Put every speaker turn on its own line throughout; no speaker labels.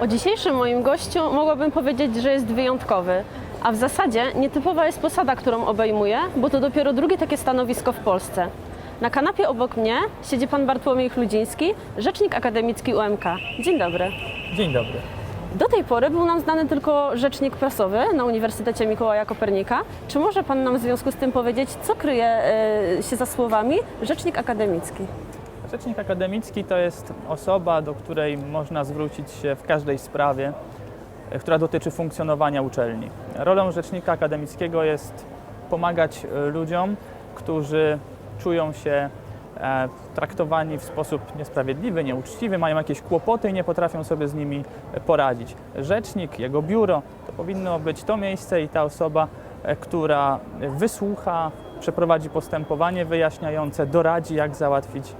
O dzisiejszym moim gościu mogłabym powiedzieć, że jest wyjątkowy. A w zasadzie nietypowa jest posada, którą obejmuje, bo to dopiero drugie takie stanowisko w Polsce. Na kanapie obok mnie siedzi pan Bartłomiej Chludziński, rzecznik akademicki UMK. Dzień dobry.
Dzień dobry.
Do tej pory był nam znany tylko rzecznik prasowy na Uniwersytecie Mikołaja Kopernika. Czy może pan nam w związku z tym powiedzieć, co kryje e, się za słowami rzecznik akademicki?
Rzecznik akademicki to jest osoba, do której można zwrócić się w każdej sprawie, e, która dotyczy funkcjonowania uczelni. Rolą rzecznika akademickiego jest pomagać e, ludziom, którzy czują się e, traktowani w sposób niesprawiedliwy, nieuczciwy, mają jakieś kłopoty i nie potrafią sobie z nimi poradzić. Rzecznik, jego biuro to powinno być to miejsce i ta osoba, która wysłucha, przeprowadzi postępowanie wyjaśniające, doradzi, jak załatwić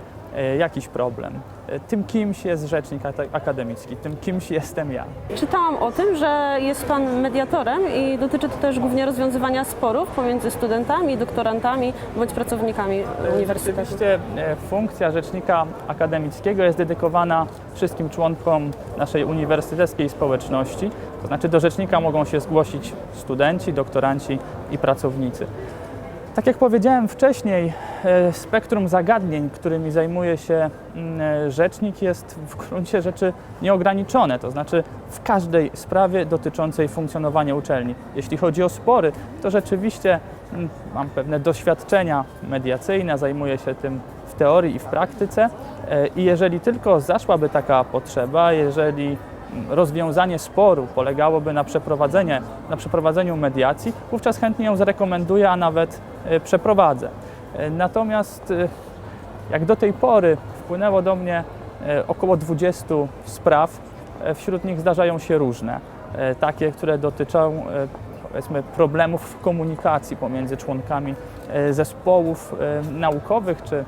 jakiś problem. E, Tym kimś jest rzecznik akademicki, tym kimś jestem ja.
Czytałam o tym, że jest Pan mediatorem i dotyczy to też głównie rozwiązywania sporów pomiędzy studentami, doktorantami bądź pracownikami uniwersytetu.
Oczywiście e, funkcja rzecznika akademickiego jest dedykowana wszystkim członkom naszej uniwersyteckiej społeczności. To znaczy do rzecznika mogą się zgłosić studenci, doktoranci i pracownicy. Tak jak powiedziałem wcześniej, e, spektrum zagadnień, którymi zajmuje się mm, e, rzecznik, jest w gruncie rzeczy nieograniczone. To znaczy w każdej sprawie dotyczącej funkcjonowania uczelni. Jeśli chodzi o spory, to rzeczywiście mm, mam pewne doświadczenia mediacyjne, zajmuję się tym w teorii i w praktyce. E, I jeżeli tylko zaszłaby taka potrzeba, jeżeli rozwiązanie sporu polegałoby na, przeprowadzenie, na przeprowadzeniu mediacji, wówczas chętnie ją zarekomenduję, a nawet e, przeprowadzę. E, Natomiast e, jak do tej pory wpłynęło do mnie około 20 spraw, wśród nich zdarzają się różne, takie, które dotyczą powiedzmy problemów w komunikacji pomiędzy członkami zespołów naukowych czy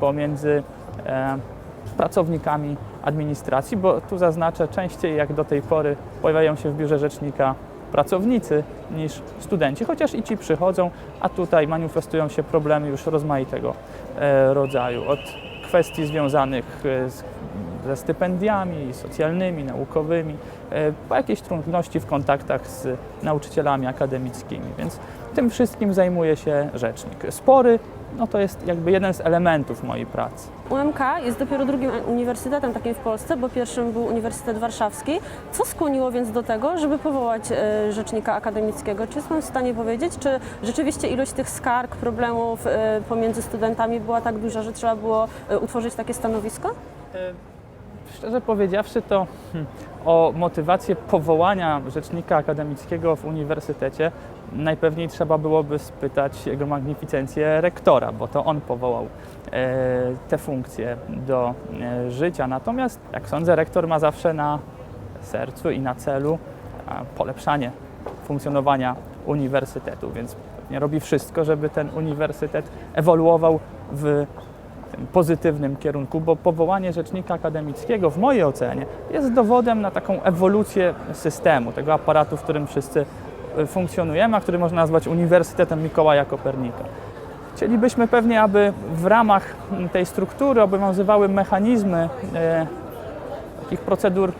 pomiędzy pracownikami administracji, bo tu zaznaczę, częściej jak do tej pory pojawiają się w biurze rzecznika pracownicy niż studenci, chociaż i ci przychodzą, a tutaj manifestują się problemy już rozmaitego e, rodzaju, od kwestii związanych e, z, ze stypendiami socjalnymi, naukowymi, e, po jakieś trudności w kontaktach z nauczycielami akademickimi, więc tym wszystkim zajmuje się rzecznik. Spory no to jest jakby jeden z elementów mojej pracy.
UMK jest dopiero drugim uniwersytetem takim w Polsce, bo pierwszym był Uniwersytet Warszawski. Co skłoniło więc do tego, żeby powołać e, rzecznika akademickiego? Czy jest Pan w stanie powiedzieć, czy rzeczywiście ilość tych skarg, problemów e, pomiędzy studentami była tak duża, że trzeba było e, utworzyć takie stanowisko?
Szczerze powiedziawszy, to hmm, o motywację powołania rzecznika akademickiego w uniwersytecie najpewniej trzeba byłoby spytać jego magnificencję rektora, bo to on powołał e, te funkcje do e, życia. Natomiast, jak sądzę, rektor ma zawsze na sercu i na celu polepszanie funkcjonowania uniwersytetu, więc robi wszystko, żeby ten uniwersytet ewoluował w pozytywnym kierunku, bo powołanie rzecznika akademickiego w mojej ocenie jest dowodem na taką ewolucję systemu, tego aparatu, w którym wszyscy y, funkcjonujemy, a który można nazwać Uniwersytetem Mikołaja Kopernika. Chcielibyśmy pewnie, aby w ramach tej struktury obowiązywały mechanizmy e, takich procedur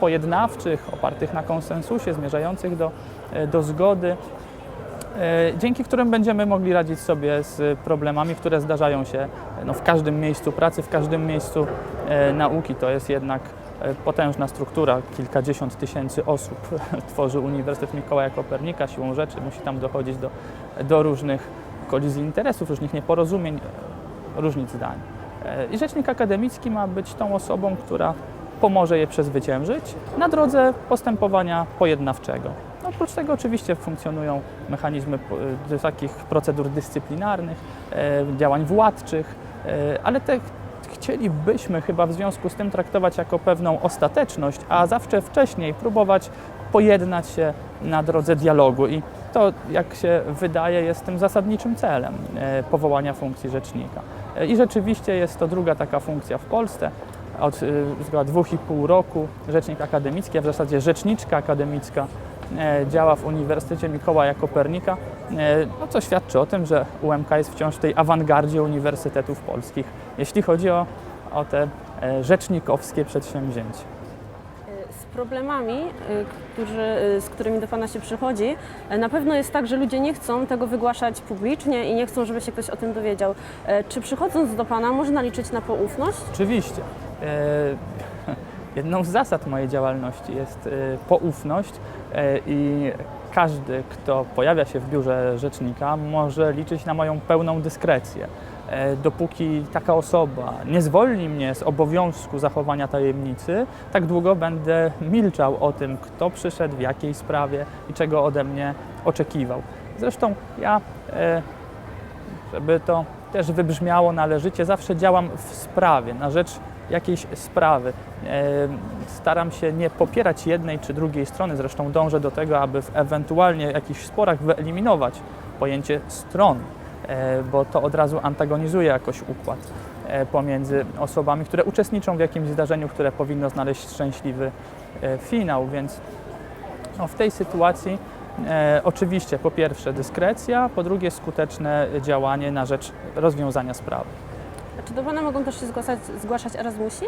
pojednawczych, opartych na konsensusie, zmierzających do, e, do zgody, e, dzięki którym będziemy mogli radzić sobie z problemami, które zdarzają się no, w każdym miejscu pracy, w każdym miejscu e, nauki. To jest jednak e, potężna struktura, kilkadziesiąt tysięcy osób tworzy Uniwersytet Mikołaja Kopernika. Siłą rzeczy musi tam dochodzić do, do różnych kolizji interesów, różnych nieporozumień, e, różnic zdań. E, I rzecznik akademicki ma być tą osobą, która pomoże je przezwyciężyć na drodze postępowania pojednawczego. Oprócz tego oczywiście funkcjonują mechanizmy do takich procedur dyscyplinarnych, e, działań władczych, e, ale te chcielibyśmy chyba w związku z tym traktować jako pewną ostateczność, a zawsze wcześniej próbować pojednać się na drodze dialogu i to, jak się wydaje, jest tym zasadniczym celem powołania funkcji rzecznika. I rzeczywiście jest to druga taka funkcja w Polsce. Od y, zgoła dwóch i pół roku rzecznik akademicki, a w zasadzie rzeczniczka akademicka działa w Uniwersytecie Mikołaja Kopernika, e, no, co świadczy o tym, że UMK jest wciąż w tej awangardzie uniwersytetów polskich, jeśli chodzi o, o te e, rzecznikowskie przedsięwzięcia.
z problemami, którzy, z którymi do Pana się przychodzi, na pewno jest tak, że ludzie nie chcą tego wygłaszać publicznie i nie chcą, żeby się ktoś o tym dowiedział. Czy przychodząc do Pana można liczyć na poufność?
Oczywiście. Jedną z zasad mojej działalności jest e, poufność e, i każdy, kto pojawia się w biurze rzecznika, może liczyć na moją pełną dyskrecję. E, Dopóki taka osoba nie zwolni mnie z obowiązku zachowania tajemnicy, tak długo będę milczał o tym, kto przyszedł, w jakiej sprawie i czego ode mnie oczekiwał. Zresztą ja e, żeby to też wybrzmiało należycie, zawsze działam w sprawie, na rzecz jakiejś sprawy. E, Staram się nie popierać jednej czy drugiej strony, zresztą dążę do tego, aby w ewentualnie jakichś sporach wyeliminować pojęcie stron, e, bo to od razu antagonizuje jakoś układ e, pomiędzy osobami, które uczestniczą w jakimś zdarzeniu, które powinno znaleźć szczęśliwy finał, więc no, w tej sytuacji e, oczywiście po pierwsze dyskrecja, po drugie skuteczne działanie na rzecz rozwiązania sprawy.
Czy do Pana mogą też się zgłaszać, zgłaszać Erasmusi?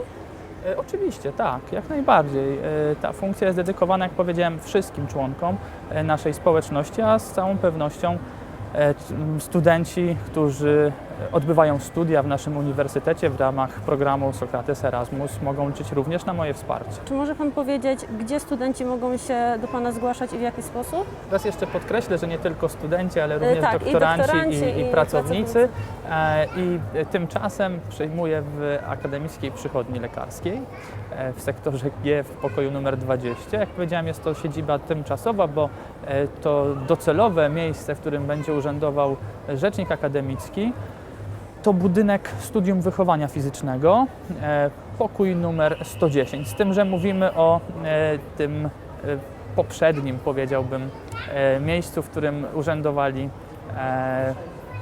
E, oczywiście, tak, jak najbardziej. E, ta funkcja jest dedykowana, jak powiedziałem, wszystkim członkom e, naszej społeczności, a z całą pewnością studenci, którzy odbywają studia w naszym uniwersytecie w ramach programu Sokrates Erasmus mogą liczyć również na moje wsparcie.
Czy może Pan powiedzieć, gdzie studenci mogą się do Pana zgłaszać i w jaki sposób?
Raz jeszcze podkreślę, że nie tylko studenci, ale również
tak, i
doktoranci,
doktoranci,
i, i pracownicy. E, I tymczasem przejmuję w Akademickiej Przychodni Lekarskiej e, w sektorze G w pokoju numer 20. Jak powiedziałem, jest to siedziba tymczasowa, bo e, to docelowe miejsce, w którym będzie urzędował rzecznik akademicki, to budynek Studium Wychowania Fizycznego, e, pokój numer 110. Z tym, że mówimy o e, tym e, poprzednim, powiedziałbym, miejscu, w którym urzędowali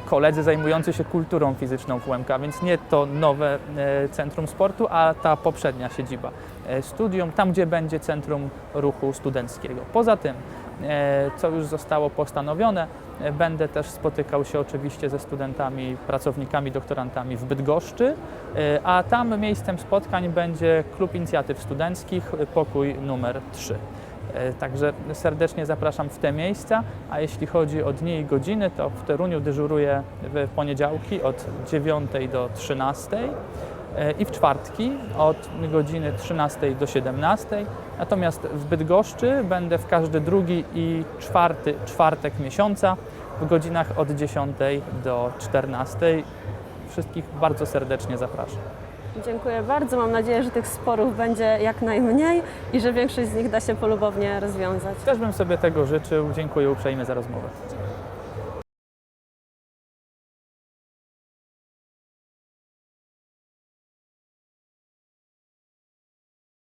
koledzy zajmujący się kulturą fizyczną w UMK, więc nie to nowe centrum sportu, a ta poprzednia siedziba studium, tam gdzie będzie centrum ruchu studenckiego. Poza tym, co już zostało postanowione, będę też spotykał się oczywiście ze studentami, pracownikami, doktorantami w Bydgoszczy, e, a tam miejscem spotkań będzie Klub Inicjatyw Studenckich, pokój numer 3. E, Także serdecznie zapraszam w te miejsca, a jeśli chodzi o dni i godziny, to w Toruniu dyżuruję w poniedziałki od 9 do 13 e, i w czwartki od godziny 13 do 17. Natomiast w Bydgoszczy będę w każdy drugi i czwarty czwartek miesiąca w godzinach od 10 do 14. Wszystkich bardzo serdecznie zapraszam.
Dziękuję bardzo. Mam nadzieję, że tych sporów będzie jak najmniej i że większość z nich da się polubownie rozwiązać.
Też bym sobie tego życzył. Dziękuję uprzejmie za rozmowę.